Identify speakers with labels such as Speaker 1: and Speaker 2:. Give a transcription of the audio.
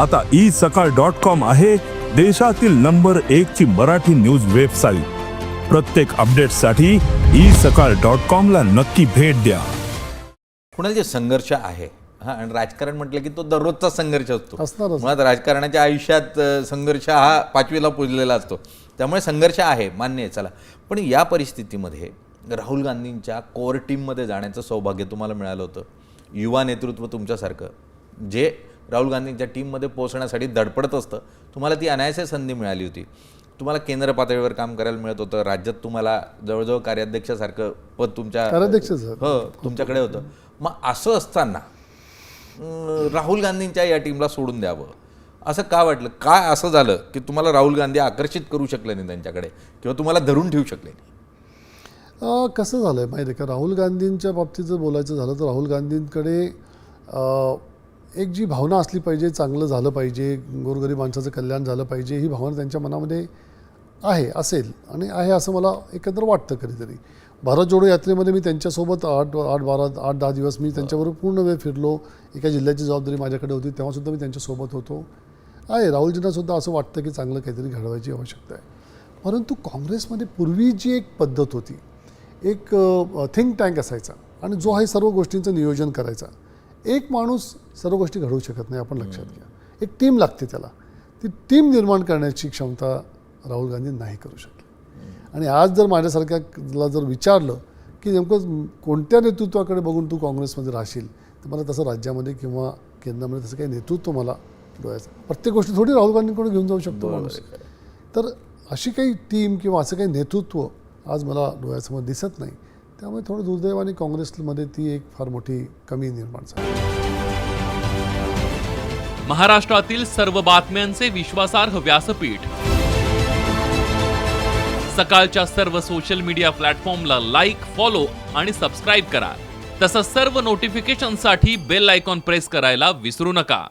Speaker 1: आता ई सकाळ dot com आहे देशातील नंबर एक ची मराठी न्यूज वेबसाईट. प्रत्येक अपडेटसाठी ई सकाळ डॉट कॉम ला नक्की भेट द्या.
Speaker 2: कुणाला जे संघर्ष आहे? हा आणि राजकारण म्हटलं की तो दररोजचा संघर्ष असतो.
Speaker 3: असणारच.
Speaker 2: मुळात राजकारणाच्या आयुष्यात संघर्ष हा पाचवीला पुजलेला असतो. त्यामुळे संघर्ष आहे मान्य आहे चला. पण या परिस्थितीमध्ये राहुल गांधींच्या कोर टीममध्ये जाण्याचं सौभाग्य तुम्हाला मिळालं होतं. युवा नेतृत्व तुमच्यासारखं. जे राहुल गांधींच्या टीममध्ये पोहोचण्यासाठी धडपडत असतं. तुम्हाला ती अनायासे संधी मिळाली होती. तुम्हाला केंद्र पातळीवर काम करायला मिळत होतं. राज्यात तुम्हाला जवळजवळ कार्याध्यक्षासारखं पद तुमच्या. हो तुमच्याकडे होतं. मग असं असताना राहुल गांधींच्या या टीमला सोडून द्यावं. असं का वाटलं? काय असं झालं की तुम्हाला राहुल गांधी आकर्षित करू शकले नाही त्यांच्याकडे? किंवा तुम्हाला धरून ठेवू शकले नाही?
Speaker 3: कसं झालं आहे माहिती आहे का? राहुल गांधींच्या बाबतीत जर बोलायचं झालं तर राहुल गांधींकडे एक जी भावना असली पाहिजे चांगलं झालं पाहिजे गोरगरीब माणसाचं कल्याण झालं पाहिजे ही भावना त्यांच्या मनामध्ये आहे असेल आणि आहे असं मला एकंदर वाटतं कधीतरी. भारत जोडो यात्रेमध्ये मी त्यांच्यासोबत आठ आठ बारा आठ दहा दिवस मी त्यांच्याबरोबर पूर्ण वेळ फिरलो. एका जिल्ह्याची जबाबदारी माझ्याकडे होती तेव्हासुद्धा मी त्यांच्यासोबत होतो. आहे राहुलजींना सुद्धा असं वाटतं की चांगलं काहीतरी घडवायची आवश्यकता आहे. परंतु काँग्रेसमध्ये पूर्वी जी एक पद्धत होती एक थिंक टँक असायचा आणि जो हा सर्व गोष्टींचं नियोजन करायचा. एक माणूस सर्व गोष्टी घडवू शकत नाही आपण लक्षात घ्या. एक टीम लागते त्याला. ती टीम निर्माण करण्याची क्षमता राहुल गांधी नाही करू शकले. आणि आज जर माझ्यासारख्याला जर विचारलं की नेमकं कोणत्या नेतृत्वाकडे बघून तू काँग्रेसमध्ये राहशील तर मला तसं राज्यामध्ये किंवा केंद्रामध्ये तसं काही नेतृत्व मला डोळ्याचं प्रत्येक गोष्टी थोडी राहुल गांधींकडे घेऊन जाऊ शकतो माणूस. तर अशी काही टीम किंवा असं काही नेतृत्व आज मला डोळ्यासमोर दिसत नाही. त्यामुळे थोडं दुर्दैवाने काँग्रेसमध्ये ती एक फार मोठी कमी निर्माण झाली.
Speaker 4: महाराष्ट्रातील सर्व बातम्यांचे विश्वासार्ह व्यासपीठ. सकाळच्या सर्व सोशल मीडिया प्लॅटफॉर्मला लाईक फॉलो आणि सबस्क्राईब करा. तसंच सर्व नोटिफिकेशनसाठी बेल आयकॉन प्रेस करायला विसरू नका.